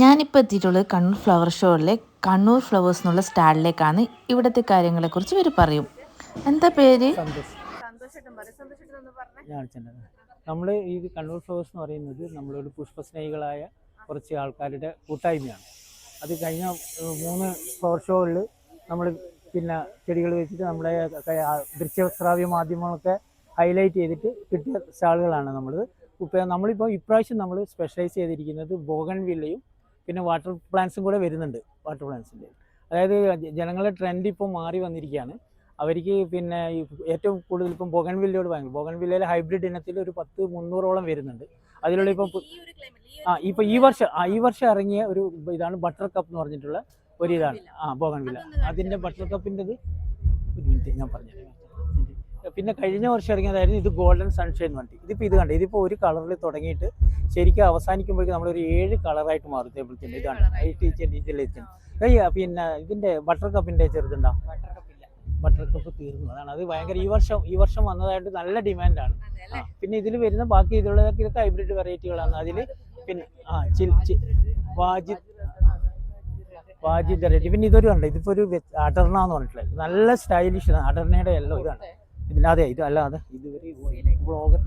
ഞാനിപ്പോൾ എത്തിയിട്ടുള്ളത് കണ്ണൂർ ഫ്ലവർ ഷോയിലെ കണ്ണൂർ ഫ്ലവേഴ്സ് എന്നുള്ള സ്റ്റാളിലേക്കാണ്. ഇവിടുത്തെ കാര്യങ്ങളെക്കുറിച്ച് ഇവർ പറയും. എന്താ പേര്? നമ്മൾ ഈ കണ്ണൂർ ഫ്ലവേഴ്സ് എന്ന് പറയുന്നത് നമ്മളൊരു പുഷ്പസ്നേഹികളായ കുറച്ച് ആൾക്കാരുടെ കൂട്ടായ്മയാണ്. അത് കഴിഞ്ഞ മൂന്ന് ഫ്ലവർ ഷോകളിൽ നമ്മൾ പിന്നെ ചെടികൾ വെച്ചിട്ട് നമ്മുടെ ദൃശ്യശ്രാവ്യ മാധ്യമങ്ങളൊക്കെ ഹൈലൈറ്റ് ചെയ്തിട്ട് കിട്ടിയ സ്റ്റാളുകളാണ് നമ്മൾ ഇപ്പോൾ നമ്മളിപ്പോൾ ഇപ്രാവശ്യം നമ്മൾ സ്പെഷ്യലൈസ് ചെയ്തിരിക്കുന്നത് ബോഗൺ വില്ലയും പിന്നെ വാട്ടർ പ്ലാന്റ്സും കൂടെ വരുന്നുണ്ട് വാട്ടർ പ്ലാന്റ്സിന്റെ അതായത് ജനങ്ങളുടെ ട്രെൻഡ് ഇപ്പോൾ മാറി വന്നിരിക്കുകയാണ് അവർക്ക് പിന്നെ ഈ ഏറ്റവും കൂടുതൽ ഇപ്പം ബോഗൻ വില്ലയോട് ഭയങ്കര ബോഗൻ വില്ലയിലെ ഹൈബ്രിഡ് ഇനത്തിൽ ഒരു പത്ത് മുന്നൂറോളം വരുന്നുണ്ട്. അതിലുള്ള ഇപ്പം ആ ഇപ്പം ഈ വർഷം ആ ഈ വർഷം ഇറങ്ങിയ ഒരു ഇതാണ് ബട്ടർ കപ്പ് എന്ന് പറഞ്ഞിട്ടുള്ള ഒരു ഇതാണ്. ആ ബോഗൻ അതിന്റെ ബട്ടർ കപ്പിന്റെത് ഒരു മിനിറ്റ് ഞാൻ പറഞ്ഞു പിന്നെ കഴിഞ്ഞ വർഷം ഇറങ്ങിയതായിരുന്നു ഇത് ഗോൾഡൻ സൺഷൈൻ വണ്ടി ഇതിപ്പോൾ ഇത് കണ്ടു ഇതിപ്പോൾ ഒരു കളറിൽ തുടങ്ങിയിട്ട് ശരിക്കും അവസാനിക്കുമ്പോഴേക്കും നമ്മളൊരു ഏഴ് കളറായിട്ട് മാറും ടേബിൾ ഇതാണ്. പിന്നെ ഇതിന്റെ ബട്ടർ കപ്പിന്റെ ചെറുതുണ്ടോ? ബട്ടർ കപ്പ് തീർന്നു. അതാണ്. അത് ഭയങ്കര ഈ വർഷം ഈ വർഷം വന്നതായിട്ട് നല്ല ഡിമാൻഡാണ് പിന്നെ ഇതിൽ വരുന്ന ബാക്കി ഇതിലുള്ള ഇതൊക്കെ ഹൈബ്രിഡ് വെറൈറ്റികളാണ് അതിൽ പിന്നെ ആ ചിൽ ചി വാജി വാജിദ് റെഡി പിന്നെ ഇതൊരു ഉണ്ട് ഇതിപ്പോ ഒരു അടർണ എന്ന് പറഞ്ഞിട്ടുള്ളത്. നല്ല സ്റ്റൈലിഷ് അടർണയുടെ എല്ലാം ഇതാണ്. പിന്നെ അതെ ഇത് അല്ലാതെ ഇതുവരെ ബ്ലോഗർ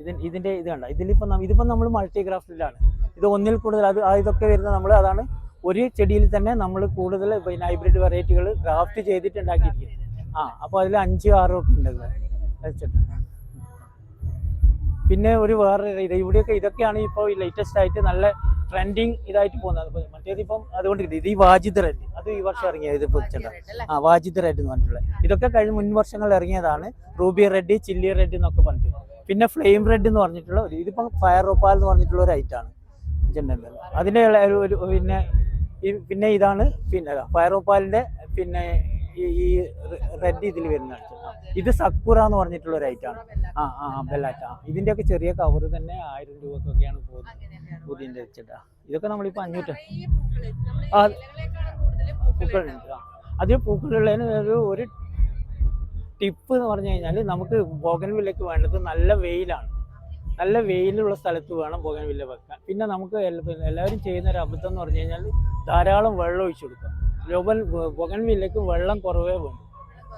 ഇതിന് ഇതിന്റെ ഇത് കണ്ട? ഇതിലിപ്പോൾ ഇതിപ്പോൾ ഇതിപ്പോ നമ്മൾ മൾട്ടി ഗ്രാഫ്റ്റിലാണ് ഇത് ഒന്നിൽ കൂടുതൽ അത് ഇതൊക്കെ വരുന്ന നമ്മൾ അതാണ് ഒരു ചെടിയിൽ തന്നെ നമ്മൾ കൂടുതൽ പിന്നെ ഹൈബ്രിഡ് വെറൈറ്റികൾ ഗ്രാഫ്റ്റ് ചെയ്തിട്ട് ഉണ്ടാക്കിയിരിക്കുന്നത് ആ അപ്പോൾ അതിൽ അഞ്ച് ആറ് ഒക്കെ ഉണ്ട് പിന്നെ ഒരു വേറെ ഇത് ഇവിടെയൊക്കെ ഇതൊക്കെയാണ് ഇപ്പോൾ ഈ ലേറ്റസ്റ്റ് ആയിട്ട് നല്ല ട്രെൻഡിങ് ഇതായിട്ട് പോകുന്നത്. ഇപ്പൊ മറ്റേത് ഇപ്പം അതുകൊണ്ട് ഇത് ഈ വാജിദ് റെഡ് അത് ഈ വർഷം ഇറങ്ങിയത് ഇത് പൊതിച്ചിട്ടുണ്ട് ആ വാജിദ് റെഡ് എന്ന് പറഞ്ഞിട്ടുള്ളത്. ഇതൊക്കെ കഴിഞ്ഞ മുൻ വർഷങ്ങളിൽ ഇറങ്ങിയതാണ്. റൂബി റെഡ് ചില്ലി റെഡ് എന്നൊക്കെ പറഞ്ഞിട്ട്. പിന്നെ ഫ്ലെയിം റെഡ് എന്ന് പറഞ്ഞിട്ടുള്ള ഒരു ഇതിപ്പം ഫയർ റോപ്പാൽ എന്ന് പറഞ്ഞിട്ടുള്ള ഒരു ഐറ്റാണ് വെച്ചിട്ടുണ്ടല്ലോ അതിന്റെ ഒരു ഒരു പിന്നെ ഈ പിന്നെ ഇതാണ് പിന്നെ ഫയർ റോപ്പാലിന്റെ പിന്നെ ഈ റെഡ് ഇതിൽ വരുന്നതാണ് ഇത് സക്കൂറ എന്ന് പറഞ്ഞിട്ടുള്ള ഒരു ഐറ്റാണ് ആ ആ ബെല്ലാറ്റ ഇതിന്റെയൊക്കെ ചെറിയ കവർ തന്നെ ആയിരം രൂപക്കൊക്കെയാണ് പോകുന്നത് പുതിയന്റെ വെച്ചിട്ടാ. ഇതൊക്കെ നമ്മളിപ്പോൾ അഞ്ഞൂറ്റ പൂക്കളുണ്ട്. അതിൽ പൂക്കളുള്ളതിന് ഒരു ഒരു ടിപ്പ് എന്ന് പറഞ്ഞു കഴിഞ്ഞാൽ നമുക്ക് ബോഗൻവില്ലയ്ക്ക് വേണ്ടത് നല്ല വെയിലാണ്. നല്ല വെയിലുള്ള സ്ഥലത്ത് വേണം ബോഗൻവില്ല വെക്കാൻ. പിന്നെ നമുക്ക് എല്ലാവരും ചെയ്യുന്ന ഒരു അബദ്ധം എന്ന് പറഞ്ഞു കഴിഞ്ഞാൽ ധാരാളം വെള്ളം ഒഴിച്ചു കൊടുക്കുക. ലോബൻ ബൊഗൻവില്ലയ്ക്ക് വെള്ളം കുറവേ വേണ്ടു.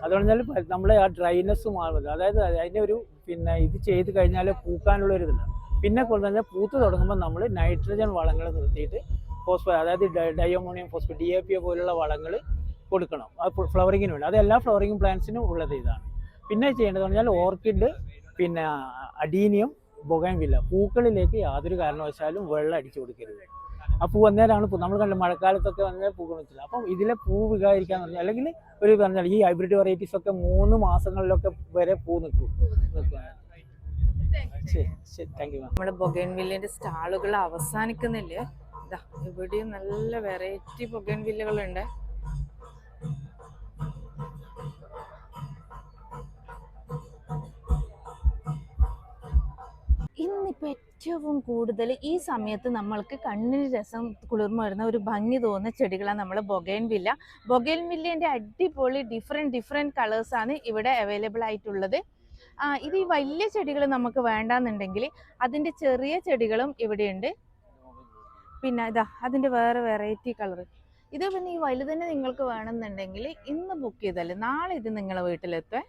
അതുകൊണ്ട് നമ്മളെ ആ ഡ്രൈനെസ് മാറുന്നത്. അതായത് അതിന്റെ ഒരു പിന്നെ ഇത് ചെയ്ത് കഴിഞ്ഞാൽ പൂക്കാനുള്ള ഒരു ഇതുണ്ട്. പിന്നെ കൊണ്ട് തന്നെ പൂത്ത് തുടങ്ങുമ്പോൾ നമ്മൾ നൈട്രജൻ വളങ്ങൾ നിർത്തിയിട്ട് ഫോസ്ഫ അതായത് ഡയമോണിയം ഫോസ്ഫേറ്റ് ഫോസ്ഫോ ഡി എ പി പോലുള്ള വളങ്ങൾ കൊടുക്കണം. ഫ്ലവറിങ്ങിന് വേണ്ടി അത് എല്ലാ ഫ്ലവറിങ് പ്ലാന്റ്സിനും ഉള്ളത് ഇതാണ്. പിന്നെ ചെയ്യേണ്ടത് പറഞ്ഞാൽ ഓർക്കിഡ് പിന്നെ അഡീനിയം ബൊഗൈൻവില്ല പൂക്കളിലേക്ക് യാതൊരു കാരണവശാലും വെള്ളം അടിച്ചു കൊടുക്കരുത്. ആ പൂ അന്നേരമാണ് പൂ. നമ്മൾ കണ്ട മഴക്കാലത്തൊക്കെ വന്നാൽ പൂ കൊണ്ടില്ല അപ്പം ഇതിലെ പൂ വികാരിക്കാൻ പറഞ്ഞാൽ അല്ലെങ്കിൽ ഒരു പറഞ്ഞാൽ ഈ ഹൈബ്രിഡ് വെറൈറ്റീസ് ഒക്കെ മൂന്ന് മാസങ്ങളിലൊക്കെ വരെ പൂ നിൽക്കും. നമ്മുടെ ബൊഗൻവില്ലിന്റെ സ്റ്റാളുകൾ അവസാനിക്കുന്നില്ല? ഇതാ ഇവിടെയും നല്ല വെറൈറ്റി ബൊഗൻവില്ലകളുണ്ട് ഇന്നിപ്പോൾ ഏറ്റവും കൂടുതൽ ഈ സമയത്ത് നമ്മൾക്ക് കണ്ണിന് രസം കുളിർമ വരുന്ന ഒരു ഭംഗി തോന്നുന്ന ചെടികളാണ് നമ്മൾ ബൊഗേൻ വില്ല. ബൊഗേൻ വില്ലേന്റെ അടിപൊളി ഡിഫറെന്റ് ഡിഫറെന്റ് കളേഴ്സാണ് ഇവിടെ അവൈലബിൾ ആയിട്ടുള്ളത്. ആ ഇത് ഈ വലിയ ചെടികൾ നമുക്ക് വേണ്ടാന്നുണ്ടെങ്കിൽ അതിന്റെ ചെറിയ ചെടികളും ഇവിടെയുണ്ട്. പിന്നെ ഇതാ അതിന്റെ വേറെ വെറൈറ്റി കളർ ഇത് പിന്നെ ഈ വലുതന്നെ നിങ്ങൾക്ക് വേണമെന്നുണ്ടെങ്കിൽ ഇന്ന് ബുക്ക് ചെയ്താൽ നാളെ ഇത് നിങ്ങളെ വീട്ടിലെത്തുക